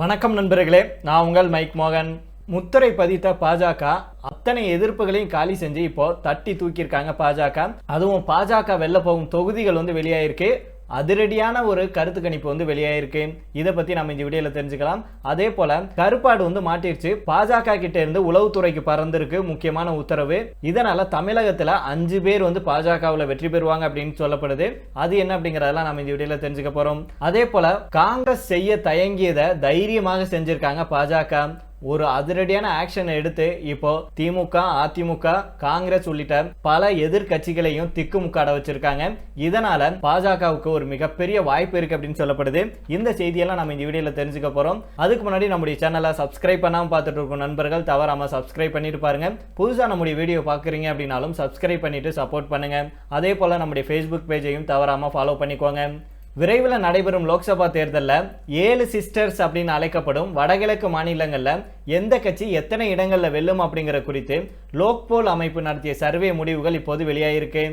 வணக்கம் நண்பர்களே நான் உங்கள் மைக் மோகன். முத்திரை பதித்த பாஜக அத்தனை எதிர்ப்புகளையும் காலி செஞ்சு இப்போ தட்டி தூக்கியிருக்காங்க பாஜக. அதுவும் பாஜக வெளில போகும் தொகுதிகள் வந்து வெளியாயிருக்கு. அதிரடியான ஒரு கருத்து கணிப்பு வந்து வெளியாயிருக்கு. இதை பத்தி நம்ம இந்த வீடியோல தெரிஞ்சுக்கலாம். அதே போல கருப்பாடு வந்து மாட்டிருச்சு. பாஜக கிட்ட இருந்து உளவுத்துறைக்கு பறந்திருக்கு முக்கியமான உத்தரவு. இதனால தமிழகத்துல அஞ்சு பேர் வந்து பாஜகவுல வெற்றி பெறுவாங்க அப்படின்னு சொல்லப்படுது. அது என்ன அப்படிங்கறதெல்லாம் நம்ம இந்த வீடியோல தெரிஞ்சுக்க போறோம். அதே போல காங்கிரஸ் செய்ய தயங்கியதை தைரியமாக செஞ்சிருக்காங்க பாஜக. ஒரு அதிரடியான ஆக்ஷனை எடுத்து இப்போ திமுக அதிமுக காங்கிரஸ் உள்ளிட்ட பல எதிர்க்கட்சிகளையும் திக்குமுக்காட வச்சிருக்காங்க. இதனால பாஜகவுக்கு ஒரு மிகப்பெரிய வாய்ப்பு இருக்கு அப்படின்னு சொல்லப்படுது. இந்த செய்தியெல்லாம் நம்ம இந்த வீடியோல தெரிஞ்சுக்க போறோம். அதுக்கு முன்னாடி நம்முடைய சேனலை சப்ஸ்கிரைப் பண்ணாம பார்த்துட்டு இருக்கும் நண்பர்கள் தவறாம சப்ஸ்கிரைப் பண்ணிட்டு பாருங்க. புதுசா நம்முடைய வீடியோ பாக்குறீங்க அப்படின்னாலும் சப்ஸ்கிரைப் பண்ணிட்டு சப்போர்ட் பண்ணுங்க. அதே போல நம்முடைய ஃபேஸ்புக் பேஜையும் தவறாம ஃபாலோ பண்ணிக்கோங்க. விரைவில் நடைபெறும் லோக்சபா தேர்தலில் ஏழு சிஸ்டர்ஸ் அப்படின்னு அழைக்கப்படும் வடகிழக்கு மாநிலங்களில் எந்த கட்சி எத்தனை இடங்களில் வெல்லும் அப்படிங்கிற குறித்து லோக்போல் அமைப்பு நடத்திய சர்வே முடிவுகள் இப்போது வெளியாகிருக்கு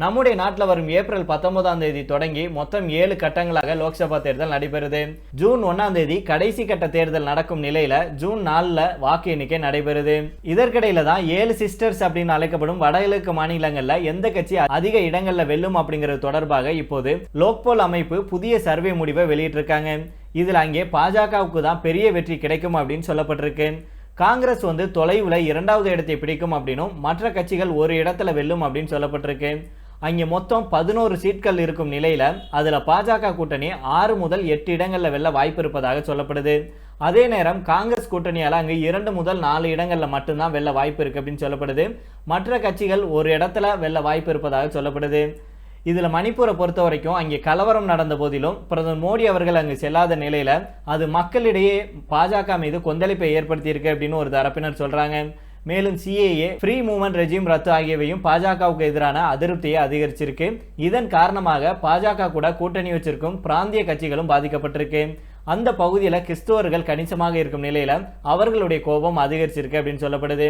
நம்முடைய நாட்டில் வரும் ஏப்ரல் பத்தொன்பதாம் தேதி தொடங்கி மொத்தம் ஏழு கட்டங்களாக லோக்சபா தேர்தல் நடைபெறுது. ஜூன் ஒன்னாம் தேதி கடைசி கட்ட தேர்தல் நடக்கும் நிலையில ஜூன் நாலில் வாக்கு எண்ணிக்கை நடைபெறுது. இதற்கிடையில தான் ஏழு சிஸ்டர்ஸ் அப்படின்னு அழைக்கப்படும் வடகிழக்கு மாநிலங்களில் எந்த கட்சி அதிக இடங்களில் வெல்லும் அப்படிங்கிறது தொடர்பாக இப்போது லோக்போல் அமைப்பு புதிய சர்வே முடிவை வெளியிட்டிருக்காங்க. இதில் அங்கே பாஜகவுக்கு தான் பெரிய வெற்றி கிடைக்கும் அப்படின்னு சொல்லப்பட்டிருக்கு. காங்கிரஸ் வந்து தொலைவில் இரண்டாவது இடத்தை பிடிக்கும் அப்படின்னும் மற்ற கட்சிகள் ஒரு இடத்துல வெல்லும் அப்படின்னு சொல்லப்பட்டிருக்கு. அங்கே மொத்தம் பதினோரு சீட்கள் இருக்கும் நிலையில் அதில் பாஜக கூட்டணி ஆறு முதல் எட்டு இடங்களில் வெல்ல வாய்ப்பு இருப்பதாக சொல்லப்படுது. அதே நேரம் காங்கிரஸ் கூட்டணியால் அங்கே இரண்டு முதல் நாலு இடங்களில் மட்டும்தான் வெல்ல வாய்ப்பு இருக்கு அப்படின்னு சொல்லப்படுது. மற்ற கட்சிகள் ஒரு இடத்துல வெல்ல வாய்ப்பு இருப்பதாக சொல்லப்படுது. இதில் மணிப்பூரை பொறுத்த வரைக்கும் அங்கே கலவரம் நடந்த போதிலும் பிரதமர் மோடி அவர்கள் அங்கு செல்லாத நிலையில் அது மக்களிடையே பாஜக மீது கொந்தளிப்பை ஏற்படுத்தியிருக்கு அப்படின்னு ஒரு தரப்பினர் சொல்கிறாங்க மேலும் சிஏஏ ஃப்ரீ மூவ்மெண்ட் ரெஜிம் ரத்து ஆகியவையும் பாஜகவுக்கு எதிரான அதிருப்தியை அதிகரிச்சிருக்கு. இதன் காரணமாக பாஜக கூட கூட்டணி வச்சிருக்கும் பிராந்திய கட்சிகளும் பாதிக்கப்பட்டிருக்கு. அந்த பகுதியில் கிறிஸ்துவர்கள் கணிசமாக இருக்கும் நிலையில அவர்களுடைய கோபம் அதிகரிச்சிருக்கு அப்படின்னு சொல்லப்படுது.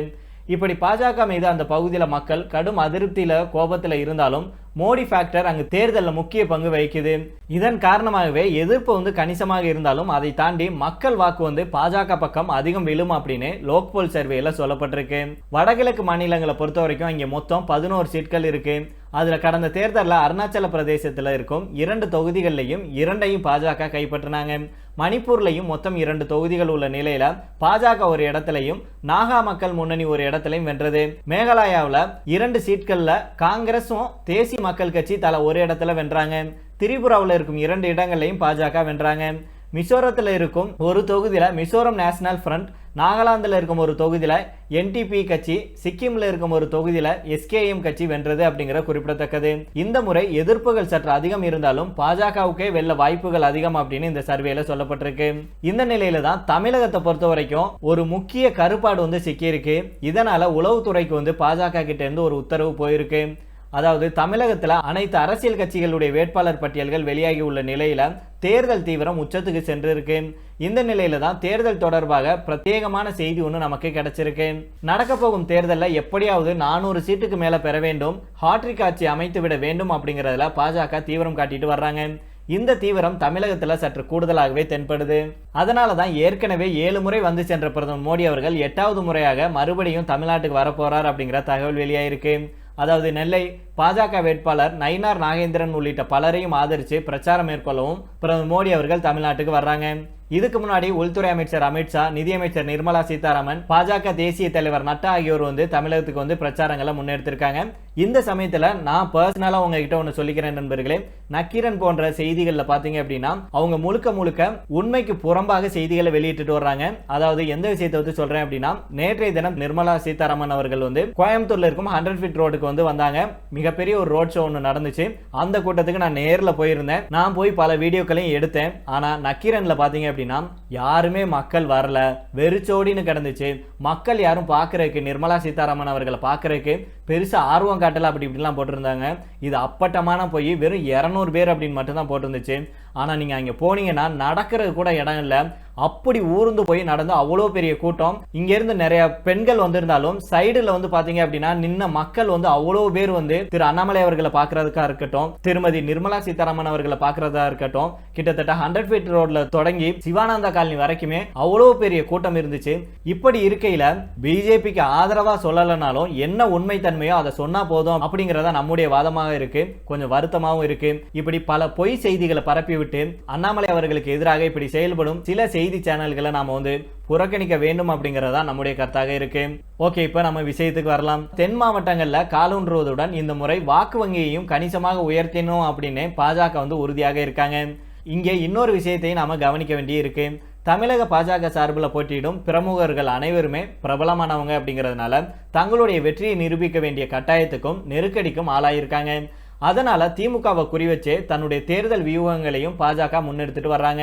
இப்படி பாஜக மீது அந்த பகுதியில் மக்கள் கடும் அதிருப்தியில கோபத்தில் இருந்தாலும் மோடி ஃபேக்டர் அங்கு தேர்தலில் முக்கிய பங்கு வகிக்குது. இதன் காரணமாகவே எதிர்ப்பு வந்து கணிசமாக இருந்தாலும் அதை தாண்டி மக்கள் வாக்கு வந்து பாஜக பக்கம் அதிகம் விழும் அப்படின்னு லோக்போல் சர்வேல சொல்லப்பட்டிருக்கு. வடகிழக்கு மாநிலங்களை பொறுத்த வரைக்கும் இங்கே மொத்தம் பதினோரு சீட்கள் இருக்கு. அதில் கடந்த தேர்தலில் அருணாச்சல பிரதேசத்தில் இருக்கும் இரண்டு தொகுதிகள்லையும் இரண்டையும் பாஜக கைப்பற்றினாங்க. மணிப்பூர்லையும் மொத்தம் இரண்டு தொகுதிகள் உள்ள நிலையில பாஜக ஒரு இடத்துலையும் நாகா மக்கள் முன்னணி ஒரு இடத்துலையும் வென்றது. மேகாலயாவில் இரண்டு சீட்களில் காங்கிரஸும் தேசிய மக்கள் கட்சி தலா ஒரு இடத்துல வென்றாங்க. திரிபுராவில் இருக்கும் இரண்டு இடங்களையும் பாஜக வென்றாங்க. மிசோரத்தில் இருக்கும் ஒரு தொகுதியில் மிசோரம் நேஷனல் ஃப்ரண்ட் நாகாலாந்தில் இருக்கும் ஒரு தொகுதியில் என்டிபி கட்சி சிக்கிமில் இருக்கும் ஒரு தொகுதியில் எஸ்கேஎம் கட்சி வென்றது அப்படிங்கிற குறிப்பிடத்தக்கது. இந்த முறை எதிர்ப்புகள் சற்று அதிகம் இருந்தாலும் பாஜகவுக்கே வெல்ல வாய்ப்புகள் அதிகம் அப்படின்னு இந்த சர்வேல சொல்லப்பட்டிருக்கு. இந்த நிலையில தான் தமிழகத்தை பொறுத்த வரைக்கும் ஒரு முக்கிய கருப்பாடு வந்து சிக்கியிருக்கு. இதனால உளவுத்துறைக்கு வந்து பாஜக கிட்ட இருந்து ஒரு உத்தரவு போயிருக்கு. அதாவது தமிழகத்தில் அனைத்து அரசியல் கட்சிகளுடைய வேட்பாளர் பட்டியல்கள் வெளியாகி உள்ள நிலையில தேர்தல் தீவிரம் உச்சத்துக்கு சென்றிருக்கு இந்த நிலையில தான் தேர்தல் தொடர்பாக பிரத்யேகமான செய்தி ஒன்று நமக்கு கிடைச்சிருக்கு நடக்க போகும் தேர்தலில் எப்படியாவது நானூறு சீட்டுக்கு மேலே பெற வேண்டும். ஹாட்ரிக் ஆட்சி அமைத்து விட வேண்டும் அப்படிங்கறதுல பாஜக தீவிரம் காட்டிட்டு வர்றாங்க. இந்த தீவிரம் தமிழகத்தில் சற்று கூடுதலாகவே தென்படுது. அதனால தான் ஏற்கனவே ஏழு முறை வந்து சென்ற பிரதமர் மோடி அவர்கள் எட்டாவது முறையாக மறுபடியும் தமிழ்நாட்டுக்கு வரப்போறார் அப்படிங்கிற தகவல் வெளியாயிருக்கு. அதாவது நெல்லை பாஜக வேட்பாளர் நயினார் நாகேந்திரன் உள்ளிட்ட பலரையும் ஆதரித்து பிரச்சாரம் மேற்கொள்ளவும் பிரதமர் மோடி அவர்கள் தமிழ்நாட்டுக்கு வர்றாங்க. இதுக்கு முன்னாடி உள்துறை அமைச்சர் அமித்ஷா நிதியமைச்சர் நிர்மலா சீதாராமன் பாஜக தேசிய தலைவர் நட்டா ஆகியோர் வந்து தமிழகத்துக்கு வந்து பிரச்சாரங்களை முன்னெடுத்திருக்காங்க. இந்த சமயத்தில் நான் பர்சனலாக உங்ககிட்ட ஒன்று சொல்லிக்கிறேன் நண்பர்களே. நக்கீரன் போன்ற செய்திகளில் பார்த்தீங்க அப்படின்னா அவங்க முழுக்க முழுக்க உண்மைக்கு புறம்பாக செய்திகளை வெளியிட்டுட்டு வர்றாங்க. அதாவது எந்த விஷயத்தை வந்து சொல்கிறேன் அப்படின்னா நேற்றைய தினம் நிர்மலா சீதாராமன் அவர்கள் வந்து கோயம்புத்தூரில் இருக்கும் ஹண்ட்ரட் ஃபீட் ரோடுக்கு வந்து வந்தாங்க. மிகப்பெரிய ஒரு ரோட் ஷோ ஒன்று நடந்துச்சு. அந்த கூட்டத்துக்கு நான் நேரில் போயிருந்தேன். நான் போய் பல வீடியோக்களையும் எடுத்தேன். ஆனால் நக்கீரனில் பார்த்தீங்க அப்படின்னா யாருமே மக்கள் வரல. வெறிச்சோடின்னு கிடந்துச்சு. மக்கள் யாரும் பார்க்கறதுக்கு நிர்மலா சீதாராமன் அவர்களை பார்க்கறதுக்கு பெருசாக ஆர்வம் காட்டல அப்படி இப்படிலாம் போட்டிருந்தாங்க. இது அப்பட்டமான போய் வெறும் இரநூறு பேர் அப்படின்னு மட்டும்தான் போட்டிருந்துச்சு. ஆனால் நீங்கள் அங்கே போனீங்கன்னா நடக்கிறது கூட இடம் இல்லை. அப்படி ஊர்ந்து போய் நடந்த அவ்வளோ பெரிய கூட்டம். இங்கேருந்து நிறைய பெண்கள் வந்திருந்தாலும் சைடுல வந்து பாத்தீங்க அப்படின்னா நின்ன மக்கள் வந்து அவ்வளோ பேர் வந்து திரு அண்ணாமலை அவர்களை பார்க்கறதுக்கா இருக்கட்டும் திருமதி நிர்மலா சீதாராமன் அவர்களை பார்க்கறதா இருக்கட்டும் கிட்டத்தட்ட ஹண்ட்ரட் ஃபீட் ரோட்ல தொடங்கி சிவானந்தா காலனி வரைக்குமே அவ்வளோ பெரிய கூட்டம் இருந்துச்சு. இப்படி இருக்கையில பிஜேபிக்கு ஆதரவா சொல்லலைனாலும் என்ன உண்மை தன்மையோ அதை சொன்னா போதும் அப்படிங்கறத நம்முடைய வாதமாக இருக்கு. கொஞ்சம் வருத்தமாகவும் இருக்கு. இப்படி பல பொய் செய்திகளை பரப்பி விட்டு அண்ணாமலை அவர்களுக்கு எதிராக இப்படி செயல்படும் சில செய்தி செய்தி சேனல்களை நாம் வந்து புறக்கணிக்க வேண்டும் அப்படிங்கிறதா நம்முடைய கருத்தாக இருக்கு. ஓகே இப்போ நம்ம விஷயத்துக்கு வரலாம். தென் மாவட்டங்களில் காலூன்றுவதுடன் இந்த முறை வாக்கு வங்கியையும் கணிசமாக உயர்த்தினோம் அப்படின்னு பாஜக வந்து உறுதியாக இருக்காங்க. இங்கே இன்னொரு விஷயத்தையும் நாம கவனிக்க வேண்டியிருக்கு. தமிழக பாஜக சார்பில் போட்டியிடும் பிரமுகர்கள் அனைவருமே பிரபலமானவங்க அப்படிங்கிறதுனால தங்களுடைய வெற்றியை நிரூபிக்க வேண்டிய கட்டாயத்துக்கும் நெருக்கடிக்கும் ஆளாயிருக்காங்க. அதனால திமுகவை குறிவச்சு தன்னுடைய தேர்தல் வியூகங்களையும் பாஜக முன்னெடுத்துட்டு வர்றாங்க.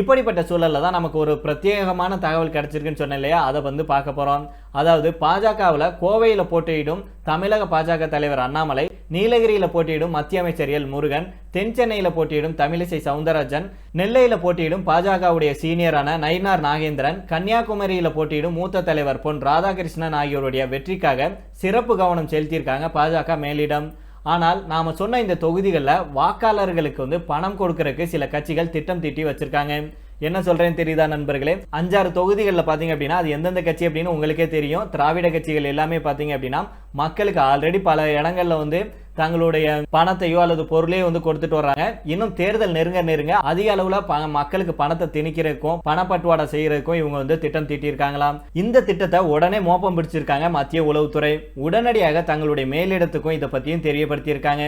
இப்படிப்பட்ட சூழல்ல தான் நமக்கு ஒரு பிரத்யேகமான தகவல் கிடைச்சிருக்குன்னு சொன்னேன் இல்லையா? அதை வந்து பார்க்க போகிறோம் அதாவது பாஜகவில் கோவையில் போட்டியிடும் தமிழக பாஜக தலைவர் அண்ணாமலை நீலகிரியில் போட்டியிடும் மத்திய அமைச்சர் எல் முருகன் தென் சென்னையில் போட்டியிடும் தமிழிசை சவுந்தரராஜன் நெல்லையில் போட்டியிடும் பாஜகவுடைய சீனியரான நயினார் நாகேந்திரன் கன்னியாகுமரியில் போட்டியிடும் மூத்த தலைவர் பொன் ராதாகிருஷ்ணன் ஆகியோருடைய வெற்றிக்காக சிறப்பு கவனம் செலுத்தியிருக்காங்க பாஜக மேலிடம். ஆனால் நாம் சொன்ன இந்த தொகுதிகளில் வாக்காளர்களுக்கு வந்து பணம் கொடுக்கறதுக்கு சில கட்சிகள் திட்டம் தீட்டி வச்சுருக்காங்க. என்ன சொல்கிறேன்னு தெரியுதா நண்பர்களே? அஞ்சாறு தொகுதிகளில் பார்த்தீங்க அப்படின்னா அது எந்தெந்த கட்சி அப்படின்னு உங்களுக்கே தெரியும். திராவிட கட்சிகள் எல்லாமே பார்த்தீங்க அப்படின்னா மக்களுக்கு ஆல்ரெடி பல இடங்களில் வந்து தங்களுடைய பணத்தையோ அல்லது பொருளையோ வந்து கொடுத்துட்டு வர்றாங்க. இன்னும் தேர்தல் நெருங்க நெருங்க அதிக அளவுல மக்களுக்கு பணத்தை திணிக்கிறதுக்கும் பணப்பட்டுவாடை செய்யறதுக்கும் இவங்க வந்து திட்டம் தீட்டியிருக்காங்களாம். இந்த திட்டத்தை உடனே மோப்பம் பிடிச்சிருக்காங்க மத்திய உளவுத்துறை. உடனடியாக தங்களுடைய மேலிடத்துக்கும் இதை பத்தியும் தெரியப்படுத்தியிருக்காங்க.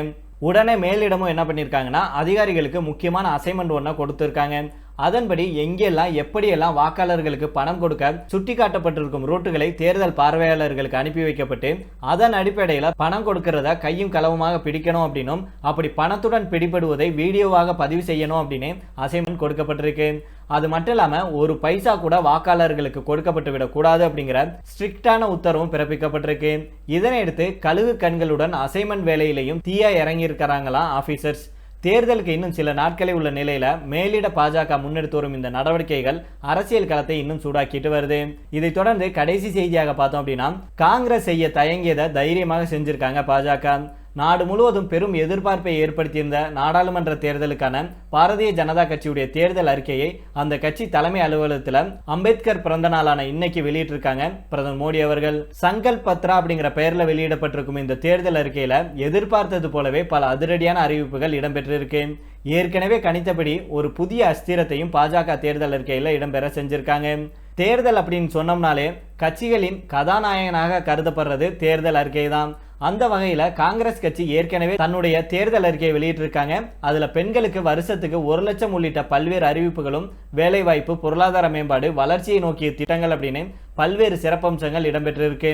உடனே மேலிடமும் என்ன பண்ணியிருக்காங்கன்னா அதிகாரிகளுக்கு முக்கியமான அசைன்மெண்ட் ஒன்றை கொடுத்துருக்காங்க. அதன்படி எங்கெல்லாம் எப்படியெல்லாம் வாக்காளர்களுக்கு பணம் கொடுக்க சுட்டிக்காட்டப்பட்டிருக்கும் ரூட்டுகளை தேர்தல் பார்வையாளர்களுக்கு அனுப்பி வைக்கப்பட்டு அதன் அடிப்படையில் பணம் கொடுக்கறத கையும் களவுமாக பிடிக்கணும் அப்படின்னும் அப்படி பணத்துடன் பிடிபடுவதை வீடியோவாக பதிவு செய்யணும் அப்படின்னு அசைன்மெண்ட் கொடுக்கப்பட்டிருக்கு. அது மட்டும் இல்லாமல் ஒரு பைசா கூட வாக்காளர்களுக்கு கொடுக்கப்பட்டு விடக்கூடாது அப்படிங்கிற ஸ்ட்ரிக்டான உத்தரவும் பிறப்பிக்கப்பட்டிருக்கு. இதனையடுத்து கழுகு கண்களுடன் அசைன்மெண்ட் வேலையிலையும் தீயா இறங்கியிருக்கிறாங்களா ஆஃபீஸர்ஸ் தேர்தலுக்கு இன்னும் சில நாட்களே உள்ள நிலையில மேலிட பாஜக முன்னெடுத்து வரும் இந்த நடவடிக்கைகள் அரசியல் களத்தை இன்னும் சூடாக்கிட்டு வருது. இதைத் தொடர்ந்து கடைசி செய்தியாக பார்த்தோம் அப்படின்னா காங்கிரஸ் செய்ய தயங்கியதை தைரியமாக செஞ்சிருக்காங்க பாஜக. நாடு முழுவதும் பெரும் எதிர்பார்ப்பை ஏற்படுத்தியிருந்த நாடாளுமன்ற தேர்தலுக்கான பாரதிய ஜனதா கட்சியுடைய தேர்தல் அறிக்கையை அந்த கட்சி தலைமை அலுவலகத்தில் அம்பேத்கர் பிறந்த நாளான இன்னைக்கு வெளியிட்டிருக்காங்க பிரதமர் மோடி அவர்கள். சங்கல் பத்ரா அப்படிங்கிற பெயரில் வெளியிடப்பட்டிருக்கும் இந்த தேர்தல் அறிக்கையில் எதிர்பார்த்தது போலவே பல அதிரடியான அறிவிப்புகள் இடம்பெற்றிருக்கு. ஏற்கனவே கணித்தபடி ஒரு புதிய அஸ்திரத்தையும் பாஜக தேர்தல் அறிக்கையில் இடம்பெற செஞ்சிருக்காங்க. தேர்தல் அப்படின்னு சொன்னோம்னாலே கட்சிகளின் கதாநாயகனாக கருதப்படுறது தேர்தல் அறிக்கை தான் அந்த வகையில் காங்கிரஸ் கட்சி ஏற்கனவே தன்னுடைய தேர்தல் அறிக்கையை வெளியிட்டிருக்காங்க. அதில் பெண்களுக்கு வருஷத்துக்கு ஒரு லட்சம் உள்ளிட்ட பல்வேறு அறிவிப்புகளும் வேலைவாய்ப்பு பொருளாதார மேம்பாடு வளர்ச்சியை நோக்கிய திட்டங்கள் அப்படின்னு பல்வேறு சிறப்பம்சங்கள் இடம்பெற்றிருக்கு.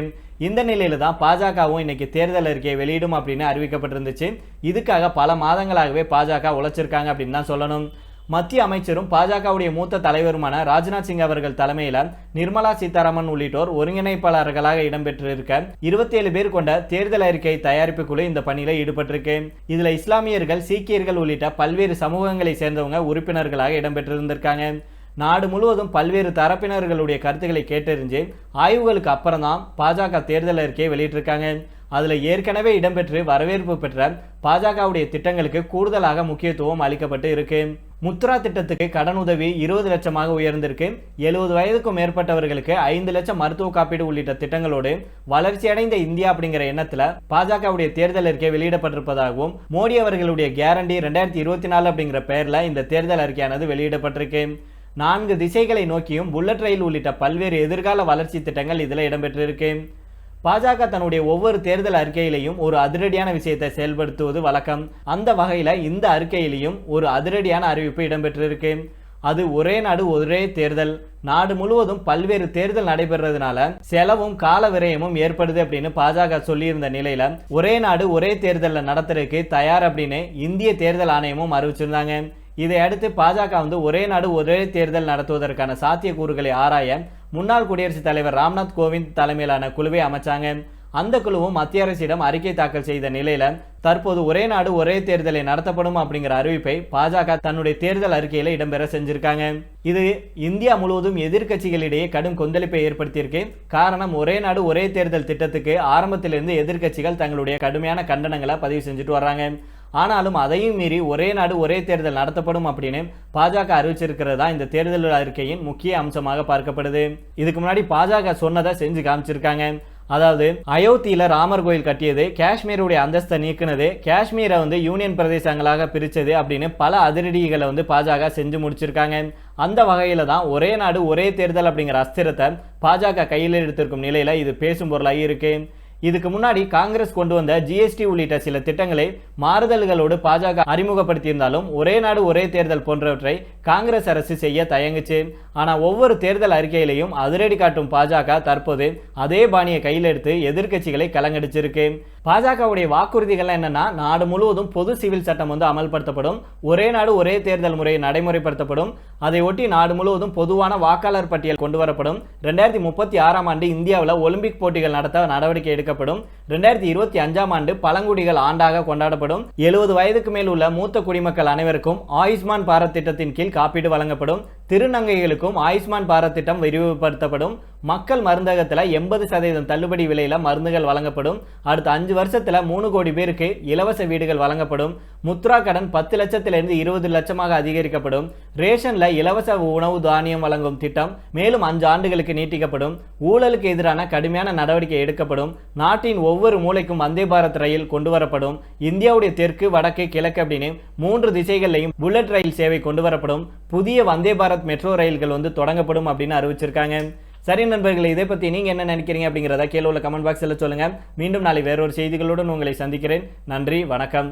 இந்த நிலையில தான் பாஜகவும் இன்னைக்கு தேர்தல் அறிக்கையை வெளியிடும் அப்படின்னு அறிவிக்கப்பட்டிருந்துச்சு. இதுக்காக பல மாதங்களாகவே பாஜக உழைச்சிருக்காங்க அப்படின்னு தான் சொல்லணும். மத்திய அமைச்சரும் பாஜகவுடைய மூத்த தலைவருமான ராஜ்நாத் சிங் அவர்கள் தலைமையில நிர்மலா சீதாராமன் உள்ளிட்டோர் ஒருங்கிணைப்பாளர்களாக இடம்பெற்றிருக்க இருபத்தி ஏழு பேர் கொண்ட தேர்தல் அறிக்கை தயாரிப்பு குழு இந்த பணியில் ஈடுபட்டிருக்கு. இதில் இஸ்லாமியர்கள் சீக்கியர்கள் உள்ளிட்ட பல்வேறு சமூகங்களை சேர்ந்தவங்க உறுப்பினர்களாக இடம்பெற்றிருந்திருக்காங்க. நாடு முழுவதும் பல்வேறு தரப்பினர்களுடைய கருத்துக்களை கேட்டறிஞ்சு ஆய்வுகளுக்கு அப்புறம் தான் பாஜக தேர்தல் அறிக்கையை வெளியிட்டிருக்காங்க. அதில் ஏற்கனவே இடம்பெற்று வரவேற்பு பெற்ற பாஜகவுடைய திட்டங்களுக்கு கூடுதலாக முக்கியத்துவம் அளிக்கப்பட்டு இருக்குது முத்ரா திட்டத்துக்கு கடன் உதவி இருபது லட்சமாக உயர்ந்திருக்கு. எழுபது வயதுக்கும் மேற்பட்டவர்களுக்கு ஐந்து லட்சம் மருத்துவ காப்பீடு உள்ளிட்ட திட்டங்களோடு வளர்ச்சியடைந்த இந்தியா அப்படிங்கிற எண்ணத்துல பாஜகவுடைய தேர்தல் அறிக்கை வெளியிடப்பட்டிருப்பதாகவும் மோடி அவர்களுடைய கேரண்டி ரெண்டாயிரத்தி இருபத்தி நாலு அப்படிங்கிற பெயர்ல இந்த தேர்தல் அறிக்கையானது வெளியிடப்பட்டிருக்கு. நான்கு திசைகளை நோக்கியும் புல்லட் ரயில் உள்ளிட்ட பல்வேறு எதிர்கால வளர்ச்சி திட்டங்கள் இதில் இடம்பெற்றிருக்கு. பாஜக தன்னுடைய ஒவ்வொரு தேர்தல் அறிக்கையிலையும் ஒரு அதிரடியான விஷயத்தை செயல்படுத்துவது வழக்கம். அந்த வகையில் இந்த அறிக்கையிலையும் ஒரு அதிரடியான அறிவிப்பு இடம்பெற்றிருக்கு. அது ஒரே நாடு ஒரே தேர்தல். நாடு முழுவதும் பல்வேறு தேர்தல் நடைபெறதுனால செலவும் கால விரயமும் ஏற்படுது அப்படின்னு பாஜக சொல்லியிருந்த நிலையில ஒரே நாடு ஒரே தேர்தலில் நடத்துறதுக்கு தயார் அப்படின்னு இந்திய தேர்தல் ஆணையமும் அறிவிச்சிருந்தாங்க. இதை அடுத்து பாஜக வந்து ஒரே நாடு ஒரே தேர்தல் நடத்துவதற்கான சாத்தியக்கூறுகளை ஆராய முன்னாள் குடியரசுத் தலைவர் ராம்நாத் கோவிந்த் தலைமையிலான குழுவை அமைச்சாங்க. அந்த குழுவும் மத்திய அரசிடம் அறிக்கை தாக்கல் செய்த நிலையில தற்போது ஒரே நாடு ஒரே தேர்தலை நடத்தப்படும் அப்படிங்கிற அறிவிப்பை பாஜக தன்னுடைய தேர்தல் அறிக்கையில இடம்பெற செஞ்சிருக்காங்க. இது இந்தியா முழுவதும் எதிர்க்கட்சிகளிடையே கடும் கொந்தளிப்பை ஏற்படுத்தியிருக்கு. காரணம் ஒரே நாடு ஒரே தேர்தல் திட்டத்துக்கு ஆரம்பத்திலிருந்து எதிர்க்கட்சிகள் தங்களுடைய கடுமையான கண்டனங்களை பதிவு செஞ்சுட்டு வர்றாங்க. ஆனாலும் அதையும் மீறி ஒரே நாடு ஒரே தேர்தல் நடத்தப்படும் அப்படின்னு பாஜக அறிவிச்சிருக்கிறதா இந்த தேர்தல் அறிக்கையின் முக்கிய அம்சமாக பார்க்கப்படுது. இதுக்கு முன்னாடி பாஜக சொன்னதை செஞ்சு காமிச்சிருக்காங்க. அதாவது அயோத்தியில ராமர் கோயில் கட்டியது காஷ்மீருடைய அந்தஸ்தை நீக்கினது காஷ்மீரை வந்து யூனியன் பிரதேசங்களாக பிரித்தது அப்படின்னு பல அதிரடிகளை வந்து பாஜக செஞ்சு முடிச்சிருக்காங்க. அந்த வகையில தான் ஒரே நாடு ஒரே தேர்தல் அப்படிங்கிற அஸ்திரத்தை பாஜக கையில் எடுத்திருக்கும் நிலையில இது பேசும் பொருளாகி இருக்குது இதுக்கு முன்னாடி காங்கிரஸ் கொண்டு வந்த ஜிஎஸ்டி உள்ளிட்ட சில திட்டங்களை மாறுதல்களோடு பாஜக அறிமுகப்படுத்தியிருந்தாலும் ஒரே நாடு ஒரே தேர்தல் போன்றவற்றை காங்கிரஸ் அரசு செய்ய தயங்குச்சு. ஆனால் ஒவ்வொரு தேர்தல் அறிக்கையிலையும் அதிரடி காட்டும் பாஜக தற்போது அதே பாணியை கையில் எடுத்து எதிர்க்கட்சிகளை கலங்கடிச்சிருக்கு. பாஜகவுடைய வாக்குறுதிகள் என்னன்னா நாடு முழுவதும் பொது சிவில் சட்டம் வந்து அமல்படுத்தப்படும். ஒரே நாடு ஒரே தேர்தல் முறை நடைமுறைப்படுத்தப்படும். அதை ஒட்டி நாடு முழுவதும் பொதுவான வாக்காளர் பட்டியல் கொண்டு வரப்படும் ரெண்டாயிரத்தி முப்பத்தி ஆறாம் ஆண்டு இந்தியாவில் ஒலிம்பிக் போட்டிகள் நடத்த நடவடிக்கை எடுக்கப்படும். ரெண்டாயிரத்தி இருபத்தி அஞ்சாம் ஆண்டு பழங்குடிகள் ஆண்டாக கொண்டாடப்படும். எழுபது வயதுக்கு மேல் உள்ள மூத்த குடிமக்கள் அனைவருக்கும் ஆயுஷ்மான் பாரத் திட்டத்தின் கீழ் காப்பீடு வழங்கப்படும். திருநங்கைகளுக்கும் ஆயுஷ்மான் பாரத் திட்டம் விரிவுபடுத்தப்படும். மக்கள் மருந்தகத்தில் எண்பது சதவீதம் தள்ளுபடி விலையில மருந்துகள் வழங்கப்படும். அடுத்த அஞ்சு வருஷத்துல மூணு கோடி பேருக்கு இலவச வீடுகள் வழங்கப்படும். முத்ரா கடன் பத்து லட்சத்திலிருந்து இருபது லட்சமாக அதிகரிக்கப்படும். ரேஷனில் இலவச உணவு தானியம் வழங்கும் திட்டம் மேலும் அஞ்சு ஆண்டுகளுக்கு நீட்டிக்கப்படும். ஊழலுக்கு எதிரான கடுமையான நடவடிக்கை எடுக்கப்படும். நாட்டின் ஒவ்வொரு மூலைக்கும் வந்தே பாரத் ரயில் கொண்டு வரப்படும். இந்தியாவுடைய தெற்கு வடக்கு கிழக்கு அப்படின்னு மூன்று திசைகளிலையும் புல்லட் ரயில் சேவை கொண்டு வரப்படும். புதிய வந்தே பாரத் மெட்ரோ ரயில்கள் வந்து தொடங்கப்படும் அப்படின்னு அறிவிச்சிருக்காங்க. சரி நண்பர்களே இதை பற்றி நீங்கள் என்ன நினைக்கிறீங்க அப்படிங்கிறத கீழே உள்ள கமெண்ட் பாக்ஸில் சொல்லுங்கள் மீண்டும் நாளை வேறொரு செய்திகளுடன் உங்களை சந்திக்கிறேன். நன்றி வணக்கம்.